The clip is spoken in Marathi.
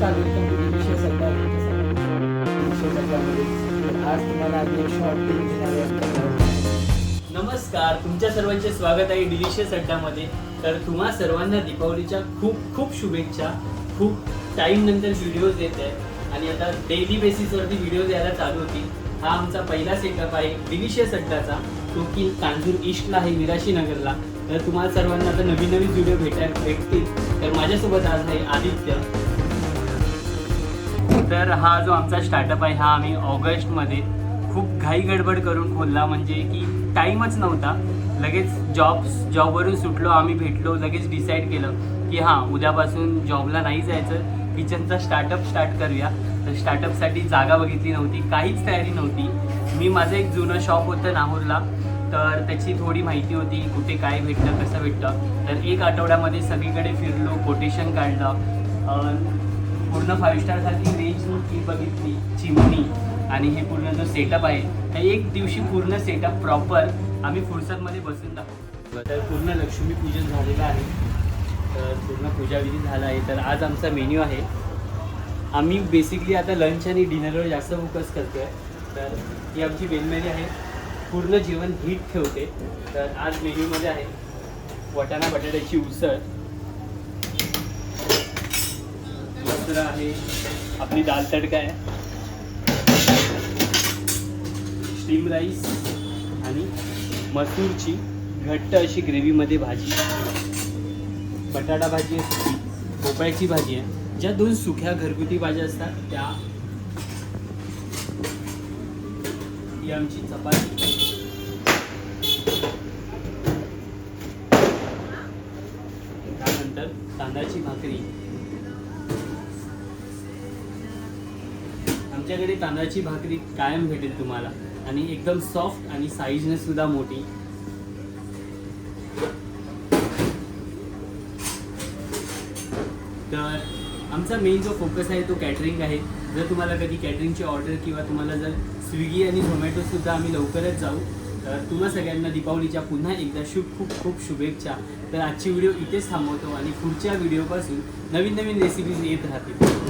नमस्कार वेलकम टू विषय अड्डा तुमच्या आज तुम्हाला शॉर्ट नमस्कार तुमच्या सर्वांचे स्वागत आहे डिलिशियस अड्डामध्ये तर तुम्हा सर्वांना दीपावलीच्या खूप खूप शुभेच्छा. खूप टाईम नंतर व्हिडिओज येत आहे आणि आता डेली बेसिसवरती व्हिडिओज यायला चालू होतील. हा आमचा पहिला सेटअप आहे डिलिशियस अड्डाचा तो की कांजूर ईस्टला आहे विराशी नगरला तर तुम्हाला सर्वांना आता नवीन नवीन व्हिडिओ भेटायला भेटतील. तर माझ्यासोबत आज आहे आदित्य. तर हा जो आमचा स्टार्टअप आहे हा आम्ही ऑगस्टमध्ये खूप घाई गडबड करून खोलला. म्हणजे की टाईमच नव्हता. लगेच जॉब जॉबवरून सुटलो आम्ही भेटलो लगेच डिसाईड केलं की हां उद्यापासून जॉबला नाही जायचं. किचनचा स्टार्टअप स्टार्ट करूया. तर स्टार्टअपसाठी जागा बघितली नव्हती काहीच तयारी नव्हती. मी माझं एक जुनं शॉप होतं नाहूरला. तर त्याची थोडी माहिती होती कुठे काय भेटलं कसं भेटलं तर एक आठवड्यामध्ये सगळीकडे फिरलो कोटेशन काढलं. पूर्ण फाईव्ह स्टारसाठी रेंज की बघितली चिमणी. आणि हे पूर्ण जो सेटअप आहे हे एक दिवशी पूर्ण सेटअप प्रॉपर आम्ही फुरसतमध्ये बसून दाखवतो. तर पूर्ण लक्ष्मीपूजन झालेलं आहे. तर पूर्ण पूजाविधी झाला आहे. तर आज आमचा मेन्यू आहे. आम्ही बेसिकली आता लंच आणि डिनरवर जास्त फोकस करतो आहे तर ही आमची वेलमेरी आहे. पूर्ण जेवण हीट ठेवते. तर आज मेन्यूमध्ये आहे वाटाणा बटाट्याची उसळ दुसरं आहे. आपली दाल तडका आहे. स्टीम राईस आणि मसूरची घट्ट अशी ग्रेव्हीमध्ये भाजी. बटाटा भाजी आहे भोपळ्याची भाजी आहे. ज्या दोन सुक्या घरगुती भाज्या असतात त्या ही आमची चपाती. त्यानंतर तांदळाची भाकरी. आमच्याकडे तांदळाची भाकरी कायम भेटेल तुम्हाला. आणि एकदम सॉफ्ट आणि साईजने सुद्धा मोठी. तर आमचा मेन जो फोकस आहे तो कॅटरिंग आहे. जर तुम्हाला कधी कॅटरिंगची ऑर्डर किंवा तुम्हाला जर स्विगी आणि झोमॅटोसुद्धा आम्ही लवकरच जाऊ तर तुम्हा सगळ्यांना दीपावलीच्या पुन्हा एकदा शुभ खूप खूप शुभेच्छा. तर आजची व्हिडिओ इथेच थांबवतो आणि पुढच्या व्हिडिओपासून नवीन नवीन रेसिपीज येत राहतील.